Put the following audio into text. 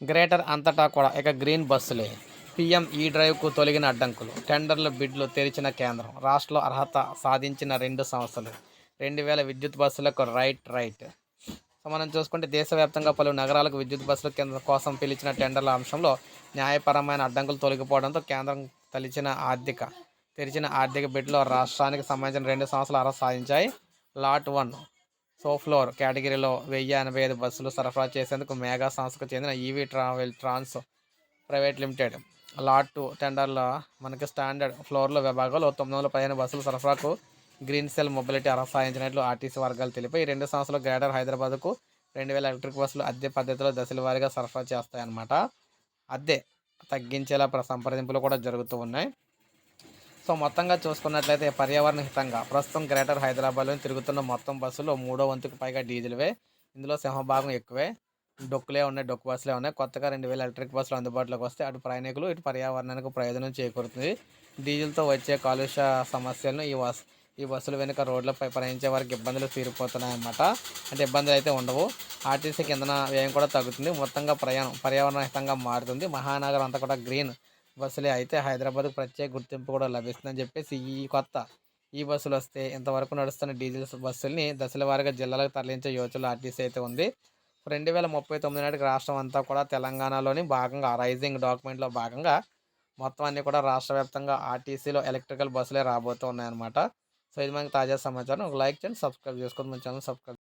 Greater అంతటా కూడా ఇక గ్రీన్ బస్సులే. పీఎం ఈ డ్రైవ్కు తొలగిన అడ్డంకులు. టెండర్ల బిడ్లు తెరిచిన కేంద్రం. రాష్ట్రంలో అర్హత సాధించిన రెండు సంస్థలు. రెండు వేల విద్యుత్ బస్సులకు రైట్ రైట్. సో మనం చూసుకుంటే దేశవ్యాప్తంగా పలు నగరాలకు విద్యుత్ బస్సుల కేంద్రం కోసం పిలిచిన టెండర్ల అంశంలో న్యాయపరమైన అడ్డంకులు తొలగిపోవడంతో కేంద్రం తలిచిన ఆర్థిక తెరిచిన ఆర్థిక బిడ్లో రాష్ట్రానికి సంబంధించిన రెండు సంస్థలు అర్హత సాధించాయి. లాట్ వన్ సోఫ్లోర్ కేటగిరీలో వెయ్యి ఎనభై ఐదు బస్సులు సరఫరా చేసేందుకు మేఘా సంస్థకు చెందిన EV travel trans private limited. Lot two టెండర్ల మనకి స్టాండర్డ్ ఫ్లోర్ల విభాగంలో తొమ్మిది వందల పదిహేను బస్సుల సరఫరాకు గ్రీన్ సెల్ మొబిలిటీ అరసాయించినట్లు ఆర్టీసీ వర్గాలు తెలిపాయి. ఈ రెండు సంస్థలు గ్రేటర్ హైదరాబాద్కు రెండు వేల ఎలక్ట్రిక్ బస్సులు అద్దె పద్ధతిలో దశల వారీగా సరఫరా చేస్తాయన్నమాట. అద్దె తగ్గించేలా సంప్రదింపులు కూడా జరుగుతూ ఉన్నాయి. సో మొత్తంగా చూసుకున్నట్లయితే పర్యావరణ హితంగా ప్రస్తుతం గ్రేటర్ హైదరాబాద్లో తిరుగుతున్న మొత్తం బస్సులు మూడో వంతుకు పైగా డీజిల్వే. ఇందులో సింహభాగం ఎక్కువే. డొక్కులే ఉన్నాయి డొక్కు బస్సులే ఉన్నాయి. కొత్తగా రెండు వేల ఎలక్ట్రిక్ బస్సులు అందుబాటులోకి వస్తే అటు ప్రయాణికులు ఇటు పర్యావరణానికి ప్రయోజనం చేకూరుతుంది. డీజిల్తో వచ్చే కాలుష్య సమస్యలను ఈ బస్ ఈ బస్సులు వెనుక రోడ్లపై ప్రయాణించే వారికి ఇబ్బందులు తీరిపోతున్నాయి అన్నమాట అంటే ఇబ్బందులు అయితే ఉండవు. ఆర్టీసీ కిందన వ్యయం కూడా తగ్గుతుంది. మొత్తంగా ప్రయాణం పర్యావరణ హితంగా మారుతుంది. మహానగరం అంతా కూడా గ్రీన్. బస్సులే అయితే హైదరాబాద్కు ప్రత్యేక గుర్తింపు కూడా లభిస్తుందని చెప్పేసి ఈ కొత్త ఈ బస్సులు వస్తే ఇంతవరకు నడుస్తున్న డీజిల్ బస్సుల్ని దశల వారీగా జిల్లాలకు తరలించే యోచనలు ఆర్టీసీ అయితే ఉంది. రెండు వేల ముప్పై తొమ్మిది నాటికి రాష్ట్రం అంతా కూడా తెలంగాణలోని భాగంగా రైజింగ్ డాక్యుమెంట్లో భాగంగా మొత్తం అన్నీ కూడా రాష్ట్ర వ్యాప్తంగా ఆర్టీసీలో ఎలక్ట్రికల్ బస్సులే రాబోతున్నాయనమాట సో ఇది మనకి తాజా సమాచారం. ఒక లైక్ చేయండి సబ్స్క్రైబ్ చేసుకోండి. మన ఛానల్ సబ్స్క్రైబ్